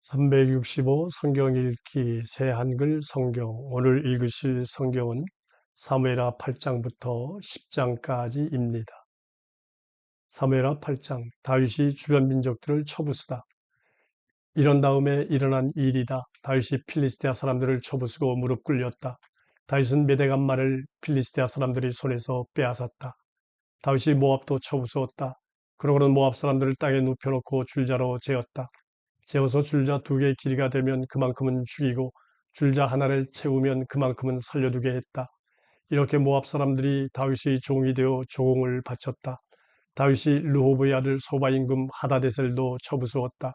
365 성경 읽기 새 한글 성경 오늘 읽으실 성경은 사무엘하 8장부터 10장까지입니다. 사무엘하 8장 다윗이 주변 민족들을 쳐부수다. 이런 다음에 일어난 일이다. 다윗이 필리스테아 사람들을 쳐부수고 무릎 꿇렸다. 다윗은 메대간 말을 필리스테아 사람들이 손에서 빼앗았다. 다윗이 모압도 쳐부수었다. 그러고는 모압 사람들을 땅에 눕혀놓고 줄자로 재었다. 재어서 줄자 두 개의 길이가 되면 그만큼은 죽이고 줄자 하나를 채우면 그만큼은 살려두게 했다. 이렇게 모압 사람들이 다윗의 종이 되어 조공을 바쳤다. 다윗이 르호브의 아들 소바 임금 하다데셀도 쳐부수었다.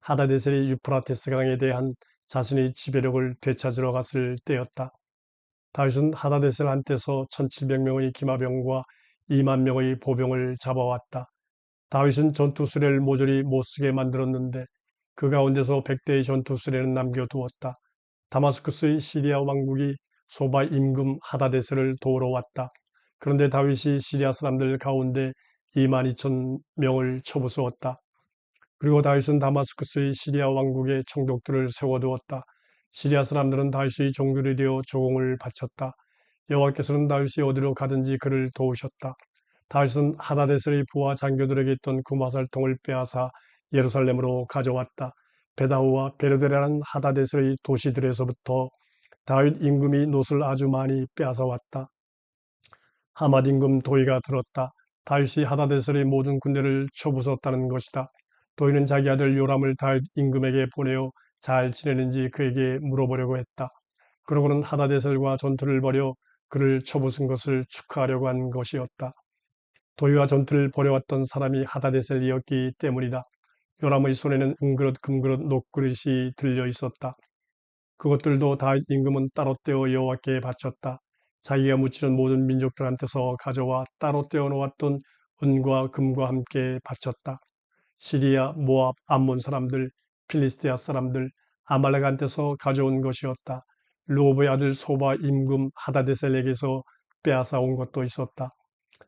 하다데셀이 유프라테스 강에 대한 자신의 지배력을 되찾으러 갔을 때였다. 다윗은 하다데셀 한테서 1700명의 기마병과 2만 명의 보병을 잡아왔다. 다윗은 전투 수레를 모조리 못 쓰게 만들었는데 그 가운데서 백대의 전투 수레는 남겨두었다. 다마스쿠스의 시리아 왕국이 소바 임금 하다데스를 도우러 왔다. 그런데 다윗이 시리아 사람들 가운데 2만 2천 명을 쳐부수었다. 그리고 다윗은 다마스쿠스의 시리아 왕국의 총독들을 세워두었다. 시리아 사람들은 다윗의 종들이 되어 조공을 바쳤다. 여호와께서는 다윗이 어디로 가든지 그를 도우셨다. 다윗은 하다데스의 부하 장교들에게 있던 구마살통을 빼앗아 예루살렘으로 가져왔다. 베다우와 베르데라는 하다데스의 도시들에서부터 다윗 임금이 노을 아주 많이 빼앗아왔다. 하맛 임금 도의가 들었다. 다윗이 하다데스의 모든 군대를 쳐부쉈다는 것이다. 도의는 자기 아들 요람을 다윗 임금에게 보내어 잘 지내는지 그에게 물어보려고 했다. 그러고는 하다데셀과 전투를 벌여 그를 쳐부순 것을 축하하려고 한 것이었다. 도의와 전투를 벌여왔던 사람이 하다데셀이었기 때문이다. 요람의 손에는 은그릇, 금그릇, 녹그릇이 들려 있었다. 그것들도 다 임금은 따로 떼어 여호와께 바쳤다. 자기가 묻히는 모든 민족들한테서 가져와 따로 떼어 놓았던 은과 금과 함께 바쳤다. 시리아, 모압, 암몬 사람들, 필리스티아 사람들, 아말렉한테서 가져온 것이었다. 루오브의 아들 소바 임금 하다데셀에게서 빼앗아 온 것도 있었다.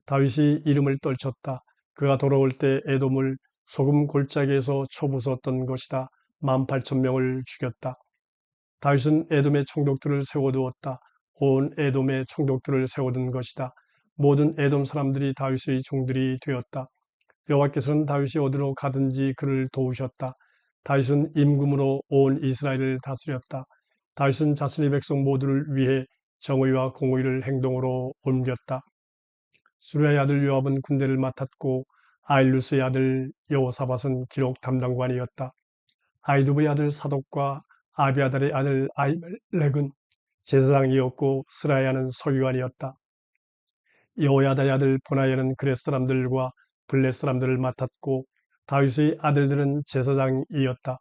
다윗이 이름을 떨쳤다. 그가 돌아올 때 에돔을 소금 골짜기에서 초부섰던 것이다. 18,000명을 죽였다. 다윗은 에돔의 총독들을 세워두었다. 온 에돔의 총독들을 세워둔 것이다. 모든 에돔 사람들이 다윗의 종들이 되었다. 여호와께서는 다윗이 어디로 가든지 그를 도우셨다. 다윗은 임금으로 온 이스라엘을 다스렸다. 다윗은 자신의 백성 모두를 위해 정의와 공의를 행동으로 옮겼다. 수레의 아들 요압은 군대를 맡았고 아일루스의 아들 여호사밧은 기록 담당관이었다. 아이두브의 아들 사독과 아비아달의 아들 아이멜렉은 제사장이었고 스라야는 서기관이었다. 여호야다의 아들 보나야는 그렛 사람들과 블렛 사람들을 맡았고 다윗의 아들들은 제사장이었다.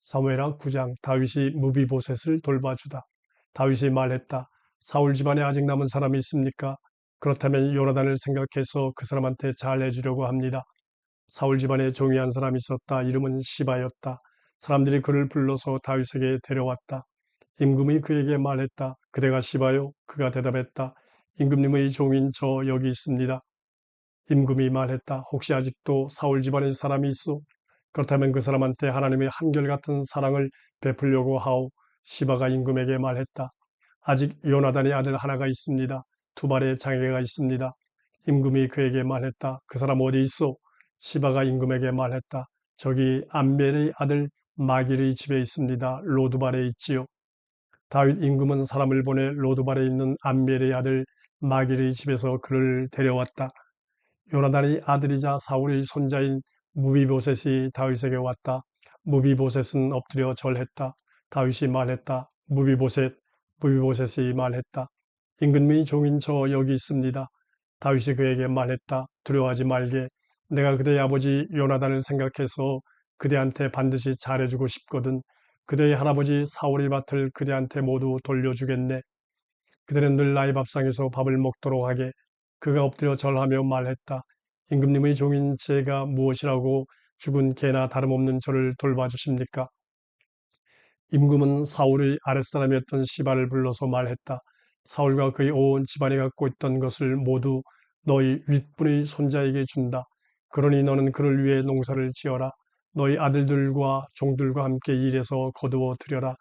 사무엘하 9장 다윗이 무비보셋을 돌봐주다. 다윗이 말했다. 사울 집안에 아직 남은 사람이 있습니까? 그렇다면 요나단을 생각해서 그 사람한테 잘 해주려고 합니다. 사울 집안에 종이 한 사람이 있었다. 이름은 시바였다. 사람들이 그를 불러서 다윗에게 데려왔다. 임금이 그에게 말했다. 그대가 시바요? 그가 대답했다. 임금님의 종인 저 여기 있습니다. 임금이 말했다. 혹시 아직도 사울 집안의 사람이 있어? 그렇다면 그 사람한테 하나님의 한결같은 사랑을 베풀려고 하오. 시바가 임금에게 말했다. 아직 요나단의 아들 하나가 있습니다. 두 발의 장애가 있습니다. 임금이 그에게 말했다. 그 사람 어디 있어? 시바가 임금에게 말했다. 저기 암멜의 아들 마길의 집에 있습니다. 로드발에 있지요. 다윗 임금은 사람을 보내 로드발에 있는 암멜의 아들 마길의 집에서 그를 데려왔다. 요나단의 아들이자 사울의 손자인 무비보셋이 다윗에게 왔다. 무비보셋은 엎드려 절했다. 다윗이 말했다. 무비보셋, 무비보셋이 말했다. 임금의 종인 저 여기 있습니다. 다윗이 그에게 말했다. 두려워하지 말게. 내가 그대의 아버지 요나단을 생각해서 그대한테 반드시 잘해주고 싶거든. 그대의 할아버지 사울의 밭을 그대한테 모두 돌려주겠네. 그대는 늘 나의 밥상에서 밥을 먹도록 하게. 그가 엎드려 절하며 말했다. 임금님의 종인 제가 무엇이라고 죽은 개나 다름없는 저를 돌봐주십니까? 임금은 사울의 아랫사람이었던 시바를 불러서 말했다. 사울과 그의 온 집안이 갖고 있던 것을 모두 너희 윗분의 손자에게 준다. 그러니 너는 그를 위해 농사를 지어라. 너희 아들들과 종들과 함께 일해서 거두어 들여라.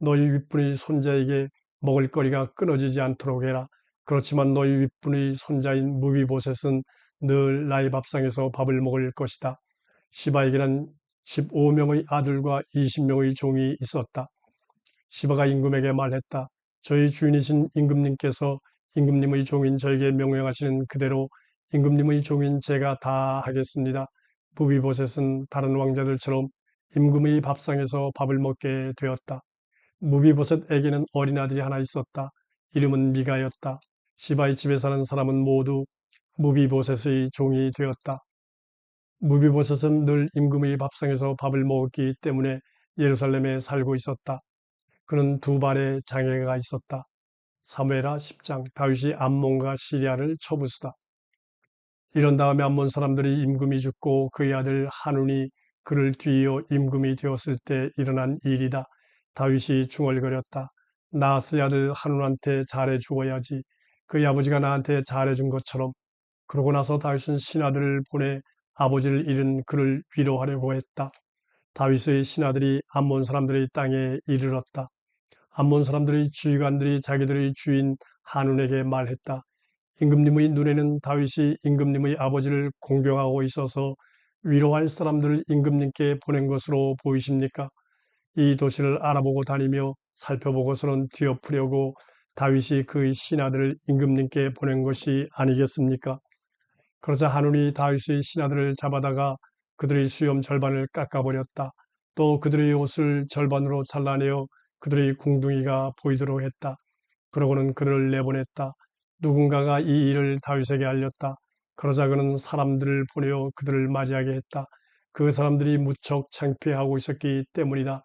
너희 윗분의 손자에게 먹을 거리가 끊어지지 않도록 해라. 그렇지만 너희 윗분의 손자인 무비보셋은 늘 나의 밥상에서 밥을 먹을 것이다. 시바에게는 15명의 아들과 20명의 종이 있었다. 시바가 임금에게 말했다. 저희 주인이신 임금님께서 임금님의 종인 저에게 명령하시는 그대로 임금님의 종인 제가 다 하겠습니다. 무비보셋은 다른 왕자들처럼 임금의 밥상에서 밥을 먹게 되었다. 무비보셋에게는 어린 아들이 하나 있었다. 이름은 미가였다. 시바의 집에 사는 사람은 모두 무비보셋의 종이 되었다. 무비보셋은 늘 임금의 밥상에서 밥을 먹었기 때문에 예루살렘에 살고 있었다. 그는 두 발의 장애가 있었다. 사무엘하 10장 다윗이 암몬과 시리아를 쳐부수다. 이런 다음에 암몬 사람들이 임금이 죽고 그의 아들 한운이 그를 뒤이어 임금이 되었을 때 일어난 일이다. 다윗이 중얼거렸다. 나스의 아들 한운한테 잘해 주어야지. 그의 아버지가 나한테 잘해 준 것처럼. 그러고 나서 다윗은 신하들을 보내 아버지를 잃은 그를 위로하려고 했다. 다윗의 신하들이 암몬 사람들의 땅에 이르렀다. 암몬 사람들의 주의관들이 자기들의 주인 한운에게 말했다. 임금님의 눈에는 다윗이 임금님의 아버지를 공경하고 있어서 위로할 사람들을 임금님께 보낸 것으로 보이십니까? 이 도시를 알아보고 다니며 살펴보고서는 뒤엎으려고 다윗이 그의 신하들을 임금님께 보낸 것이 아니겠습니까? 그러자 한운이 다윗의 신하들을 잡아다가 그들의 수염 절반을 깎아버렸다. 또 그들의 옷을 절반으로 잘라내어 그들의 궁둥이가 보이도록 했다. 그러고는 그를 내보냈다. 누군가가 이 일을 다윗에게 알렸다. 그러자 그는 사람들을 보내어 그들을 맞이하게 했다. 그 사람들이 무척 창피하고 있었기 때문이다.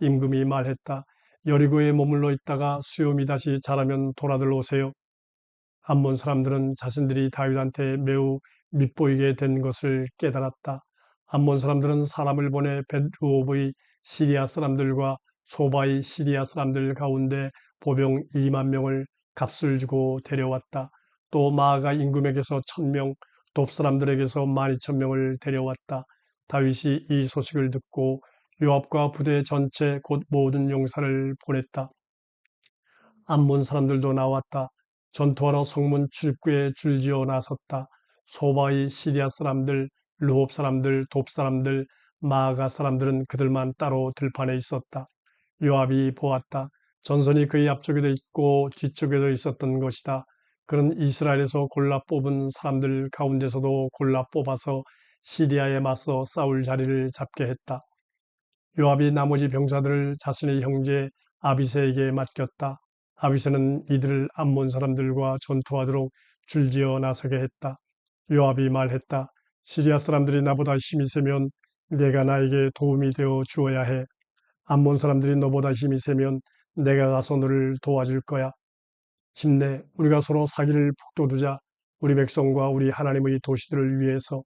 임금이 말했다. 여리고에 머물러 있다가 수염이 다시 자라면 돌아들 오세요. 암몬 사람들은 자신들이 다윗한테 매우 밉보이게 된 것을 깨달았다. 암몬 사람들은 사람을 보내 벳루옵의 시리아 사람들과 소바의 시리아 사람들 가운데 보병 2만 명을 값을 주고 데려왔다. 또 마아가 임금에게서 천명, 돕 사람들에게서 만 이천 명을 데려왔다. 다윗이 이 소식을 듣고 요압과 부대 전체 곧 모든 용사를 보냈다. 암몬 사람들도 나왔다. 전투하러 성문 출입구에 줄지어 나섰다. 소바의 시리아 사람들, 루홉 사람들, 돕 사람들, 마아가 사람들은 그들만 따로 들판에 있었다. 요압이 보았다. 전선이 그의 앞쪽에도 있고 뒤쪽에도 있었던 것이다. 그는 이스라엘에서 골라 뽑은 사람들 가운데서도 골라 뽑아서 시리아에 맞서 싸울 자리를 잡게 했다. 요압이 나머지 병사들을 자신의 형제 아비세에게 맡겼다. 아비세는 이들을 암몬 사람들과 전투하도록 줄지어 나서게 했다. 요압이 말했다. 시리아 사람들이 나보다 힘이 세면 내가 나에게 도움이 되어 주어야 해. 암몬 사람들이 너보다 힘이 세면 내가 가서 너를 도와줄 거야. 힘내. 우리가 서로 사기를 북돋우자. 우리 백성과 우리 하나님의 도시들을 위해서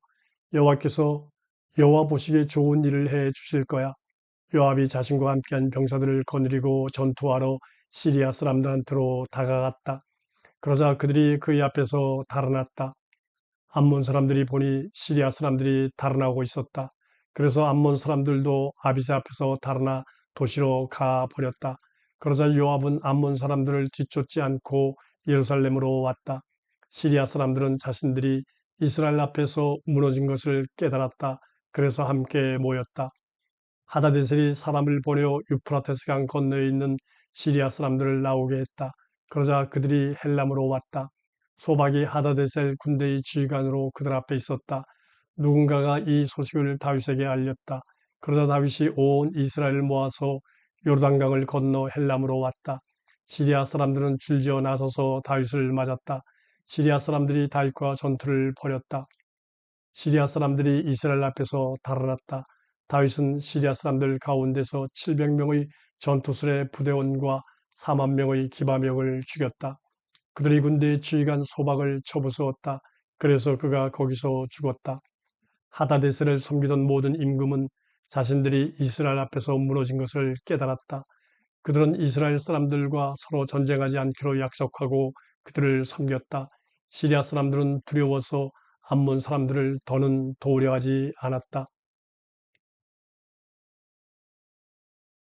여호와께서 여호와 보시기에 좋은 일을 해 주실 거야. 요압이 자신과 함께한 병사들을 거느리고 전투하러 시리아 사람들한테로 다가갔다. 그러자 그들이 그의 앞에서 달아났다. 암몬 사람들이 보니 시리아 사람들이 달아나고 있었다. 그래서 암몬 사람들도 아비세 앞에서 달아나 도시로 가 버렸다. 그러자 요압은 암몬 사람들을 뒤쫓지 않고 예루살렘으로 왔다. 시리아 사람들은 자신들이 이스라엘 앞에서 무너진 것을 깨달았다. 그래서 함께 모였다. 하다데셀이 사람을 보내어 유프라테스 강 건너에 있는 시리아 사람들을 나오게 했다. 그러자 그들이 헬람으로 왔다. 소박이 하다데셀 군대의 지휘관으로 그들 앞에 있었다. 누군가가 이 소식을 다윗에게 알렸다. 그러자 다윗이 온 이스라엘을 모아서 요르단강을 건너 헬람으로 왔다. 시리아 사람들은 줄지어 나서서 다윗을 맞았다. 시리아 사람들이 다윗과 전투를 벌였다. 시리아 사람들이 이스라엘 앞에서 달아났다. 다윗은 시리아 사람들 가운데서 700명의 전투술의 부대원과 4만 명의 기바명을 죽였다. 그들이 군대의 지휘관 소박을 쳐부수었다. 그래서 그가 거기서 죽었다. 하다데스를 섬기던 모든 임금은 자신들이 이스라엘 앞에서 무너진 것을 깨달았다. 그들은 이스라엘 사람들과 서로 전쟁하지 않기로 약속하고 그들을 섬겼다. 시리아 사람들은 두려워서 암몬 사람들을 더는 도우려 하지 않았다.